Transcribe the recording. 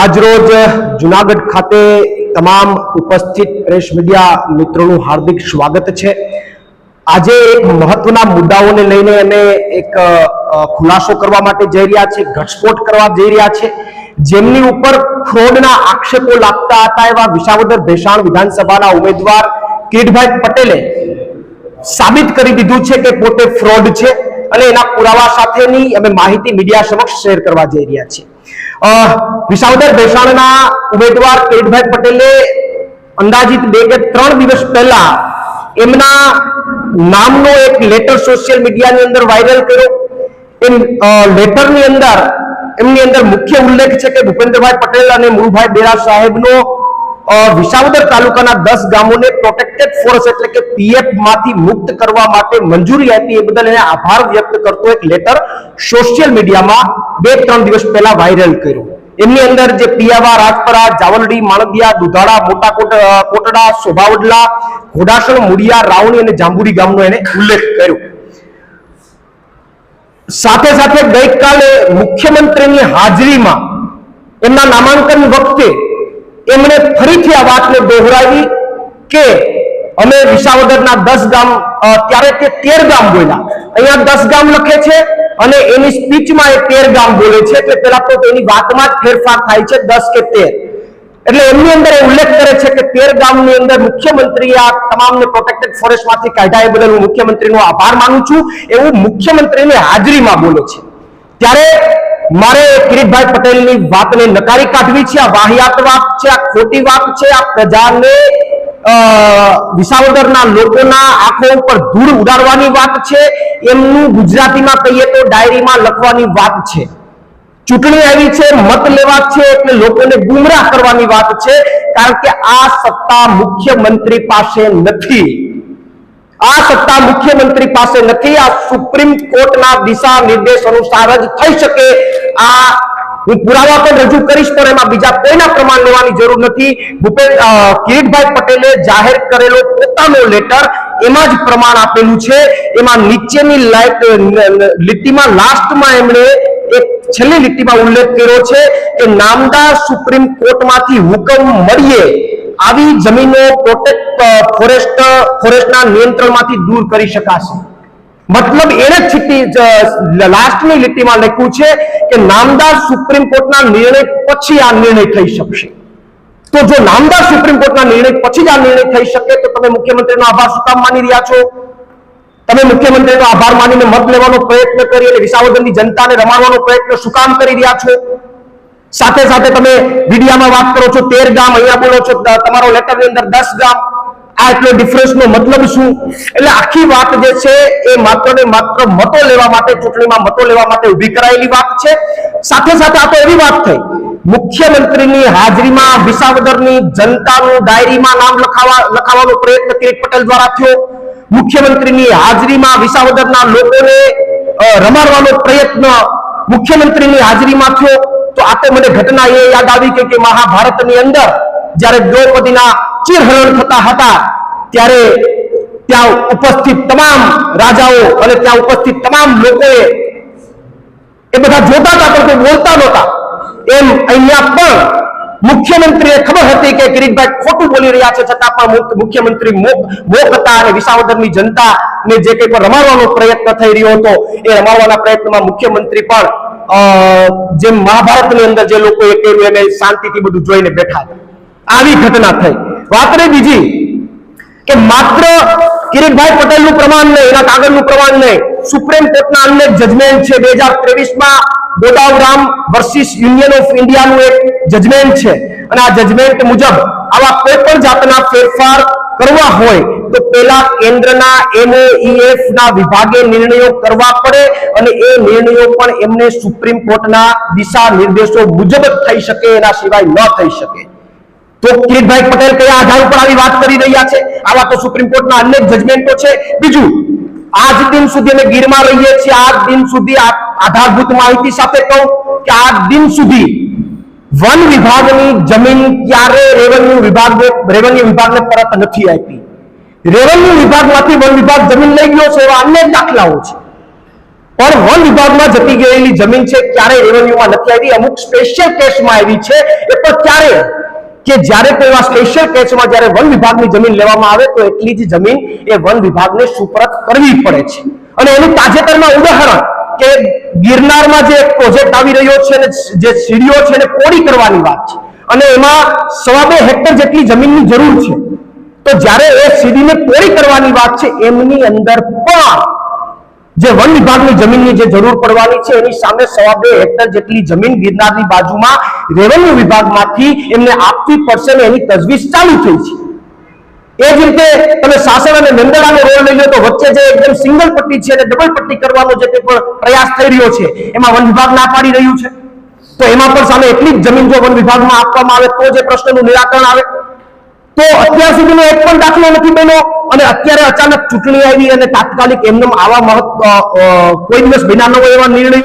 આજરોજ જુનાગઢ ખાતે તમામ ઉપસ્થિત પ્રેસ મીડિયા મિત્રોનું હાર્દિક સ્વાગત છે. આજે એક મહત્વના મુદ્દાઓને લઈને અમે એક ખુલાસો કરવા માટે જઈ રહ્યા છે, ઘટસ્ફોટ કરવા જઈ રહ્યા છે. જેમની ઉપર ફ્રોડના આક્ષેપો લાગતા હતા એવા વિસાવદર ભેસાણ વિધાનસભાના ઉમેદવાર કિરીટભાઈ પટેલે સાબિત કરી દીધું છે કે પોતે ફ્રોડ છે અને એના પુરાવા સાથેની અમે માહિતી મીડિયા સમક્ષ શેર કરવા જઈ રહ્યા છીએ. વિસાવદર ભેસાણના ઉમેદવાર કિરીટભાઈ પટેલે અંદાજિત બે કે ત્રણ દિવસ પહેલા એમના નામનો એક લેટર સોશિયલ મીડિયાની અંદર વાયરલ કર્યો. એમ લેટરની અંદર એમની અંદર મુખ્ય ઉલ્લેખ છે કે ભૂપેન્દ્રભાઈ પટેલ અને મુરુભાઈ બેરા સાહેબનો વિસાવદર તાલુકાના દસ ગામોને પ્રોટેક્ટેડ ફોરેસ્ટ એટલે કે પીએફમાંથી મુક્ત કરવા માટે મંજૂરી આપી. એ બદલ એને આભાર વ્યક્ત કરતો એક લેટર સોશિયલ મીડિયામાં બે ત્રણ દિવસ પહેલા વાયરલ કર્યો. એમની અંદર જે પિયાવા, રાજપરા, જાવલડી માણદિયા દુધાળા, મોટા કોટ- કોટડા, શોભાવડલા, ઘોડાસણ, મુડિયા, રાવણી અને જાંબુડી ગામનો એને ઉલ્લેખ કર્યો. સાથે સાથે ગઈકાલે મુખ્યમંત્રીની હાજરીમાં એમના નામાંકન વખતે એમણે ફરીથી આ વાતને દોહરાવી કે અમે વિસાવદરના દસ ગામ ત્યારે તે તેર ગામ બોલ્યા. અહીંયા દસ ગામ લખે છે અને એની સ્પીચમાં એ તેર ગામ બોલે છે. એટલે પેલા તો એની વાતમાં જ ફેરફાર થાય છે દસ કે તેર. એટલે એમની અંદર એ ઉલ્લેખ કરે છે કે તેર ગામની અંદર મુખ્યમંત્રીએ આ તમામને પ્રોટેક્ટેડ ફોરેસ્ટમાંથી કાઢ્યા. એ બદલ હું મુખ્યમંત્રીનો આભાર માનું છું. એવું મુખ્યમંત્રીની હાજરીમાં બોલે છે. ત્યારે મારે કિરીટભાઈ પટેલની વાતને નકારી કાઢવી છે, આ વાહિયાત વાત છે, આ ખોટી વાત છે, આ પ્રજાને વિસાવદરના લોકોના આંખો ઉપર ધૂળ ઉડાડવાની વાત છે, એમનું ગુજરાતીમાં કહીએ તો ડાયરીમાં લખવાની વાત છે. ચૂંટણી આવી છે, મત લેવા છે, એટલે લોકોને ગુમરાહ કરવાની વાત છે, કારણ કે આ સત્તા મુખ્યમંત્રી પાસે નથી. આ સત્તા મુખ્યમંત્રી પાસે નથી. આ સુપ્રીમ કોર્ટના દિશા નિર્દેશ અનુસાર જ થઈ શકે. આ હું પુરાવા પણ રજૂ કરીશ, પણ એમાં બીજા કોઈના પ્રમાણ લેવાની જરૂર નથી. ભૂપેન્દ્ર કિરીટભાઈ પટેલે જાહેર કરેલો પોતાનો લેટર એમાં જ પ્રમાણ આપેલું છે. એમાં નીચેની લીટીમાં લાસ્ટમાં એમણે એક છેલ્લી લીટીમાં ઉલ્લેખ કર્યો છે કે નામદાર સુપ્રીમ કોર્ટમાંથી હુકમ મળીએ આવી જમીનો પ્રોટેક્ટ ફોરેસ્ટ ફોરેસ્ટના નિયંત્રણમાંથી દૂર કરી શકાશે. મતલબ એને છીટી લાસ્ટની લીટીમાં લખ્યું છે કે નામદાર સુપ્રીમ કોર્ટના નિર્ણય પછી આ નિર્ણય થઈ શકશે. તો જો નામદાર સુપ્રીમ કોર્ટના નિર્ણય પછી જ આ નિર્ણય થઈ શકે, તો તમે મુખ્યમંત્રીનો આભાર શું માની રહ્યા છો? તમે મુખ્યમંત્રીનો આભાર માનીને મત લેવાનો પ્રયત્ન કરી અને વિસાવદનની જનતાને રમાડવાનો પ્રયત્ન શું કામ કરી રહ્યા છો? સાથે સાથે તમે મીડિયામાં વાત કરો છો, તેર ગામ અહીંયા બોલો છો તમારો તમારો લેટરની અંદર દસ ગામ. આ એટલો ડિફરન્સનો મતલબ શું? એટલે આખી વાત જે છે એ માત્ર ને માત્ર મતો લેવા માટે, ચૂંટણીમાં મતો લેવા માટે ઊભી કરાયેલી વાત છે. સાથે સાથે આ તો એવી વાત થઈ. મુખ્યમંત્રીની હાજરીમાં વિસાવદરની જનતાનું ડાયરીમાં નામ લખાવા, લખાવવાનો પ્રયત્ન કિરીટ પટેલ દ્વારા થયો. મુખ્યમંત્રીની હાજરીમાં વિસાવદરના લોકોને રમાડવાનો પ્રયત્ન મુખ્યમંત્રીની હાજરીમાં થયો. તો આપે મને ઘટના એ યાદ આવી કે મહાભારતની અંદર જ્યારે દ્રૌપદીના ચીરહરણ થતા હતા, ત્યારે ત્યાં ઉપસ્થિત તમામ રાજાઓ અને ત્યાં ઉપસ્થિત તમામ લોકોએ એ બધા જોતા હતા પણ બોલતા નહોતા. એમ અહીંયા પણ મુખ્યમંત્રીએ ખબર હતી કે કિરીટભાઈ ખોટું બોલી રહ્યા છે, છતાં પણ મુખ્ય- મુખ્યમંત્રી મોક હતા અને વિસાવદરની જનતાને જે કંઈ પણ રમાડવાનો પ્રયત્ન થઈ રહ્યો હતો, એ રમાડવાના પ્રયત્નમાં મુખ્યમંત્રી પણ અ, જેમ મહાભારતની અંદર જે લોકોએ કર્યું એને શાંતિથી બધું જોઈને બેઠા આવી ઘટના થઈ. વાત રહી બીજી કે માત્ર કિરીટભાઈ પટેલનું પ્રમાણ નહીં એના કાગળનું પ્રમાણ નહીં. સુપ્રીમ કોર્ટના અન્ય જજમેન્ટ છે. બે હજાર ત્રેવીસમાં ગોડાવરામ વર્સિસ યુનિયન ઓફ ઇન્ડિયાનું એક જજમેન્ટ છે. અને આ જજમેન્ટ મુજબ આવા કોઈ પણ જાતના ફેરફાર કરવા હોય તો પેલા કેન્દ્રના MOEF ના વિભાગે નિર્ણયો કરવા પડે અને એ નિર્ણયો પણ એમને સુપ્રીમ કોર્ટના દિશા નિર્દેશો મુજબ થઈ શકે, એના સિવાય ન થઈ શકે. તો કિરીટભાઈ પટેલ કયા આધાર ઉપર આવી વાત કરી રહ્યા છે? આવા તો સુપ્રીમ કોર્ટના અનેક જજમેન્ટો છે. બીજું, આજ દિન સુધી અમે ગીરમાં રહીએ છીએ. આજ દિન સુધી આધારભૂત માહિતી સાથે કહું કે આજ દિન સુધી વન વિભાગની જમીન ક્યારે રેવન્યુ વિભાગ રેવન્યુ વિભાગને પરત નથી આપી. રેવન્યુ વિભાગમાંથી વન વિભાગ જમીન લઈ ગયો છે, એવા અન્ય દાખલાઓ છે. પણ વન વિભાગમાં જતી ગયેલી જમીન છે, ક્યારેય રેવન્યુમાં નથી આવી. અમુક સ્પેશિયલ કેસમાં આવી છે, એ પણ ક્યારે? કે જ્યારે કોઈ એવા સ્પેશિયલ કેસમાં જ્યારે વન વિભાગની જમીન લેવામાં આવે, તો એટલી જ જમીન એ વન વિભાગને સુપરત કરવી પડે છે. અને એનું તાજેતરમાં ઉદાહરણ કે ગિરનારમાં જે પ્રોજેક્ટ આવી રહ્યો છે અને જે સીડીઓ છે એને પોળી કરવાની વાત છે. અને એમાં સવા બે હેક્ટર જેટલી જમીનની જરૂર છે. તો જ્યારે એ સીડીને પૂરી કરવાની વાત છે, એમની અંદર પણ જે વન વિભાગની જમીનની જે જરૂર પડવાની છે, એની સામે સવા બે હેક્ટર જેટલી જમીન ગિરનારની બાજુમાં રેવન્યુ વિભાગમાંથી એમને આપવી પડશે ને એની તજવીજ ચાલુ થઈ છે. એ જ રીતે તમે સાસણ અને નંદડાનો રોલ લઈ લો તો વચ્ચે જે એકદમ સિંગલ પટ્ટી છે અને ડબલ પટ્ટી કરવાનો જે પણ પ્રયાસ થઈ રહ્યો છે, એમાં વન વિભાગ ના પાડી રહ્યું છે. તો એમાં પણ સામે એટલી જ જમીન જો વન વિભાગમાં આપવામાં આવે તો જે પ્રશ્નનું નિરાકરણ આવે. તો અત્યાર સુધીનો એક પણ દાખલો નથી બન્યો અને અત્યારે અચાનક ચૂંટણી આવી અને તાત્કાલિક એમને આવા મહત્વ કોઈ દિવસ બન્યા ન હોય એવા નિર્ણય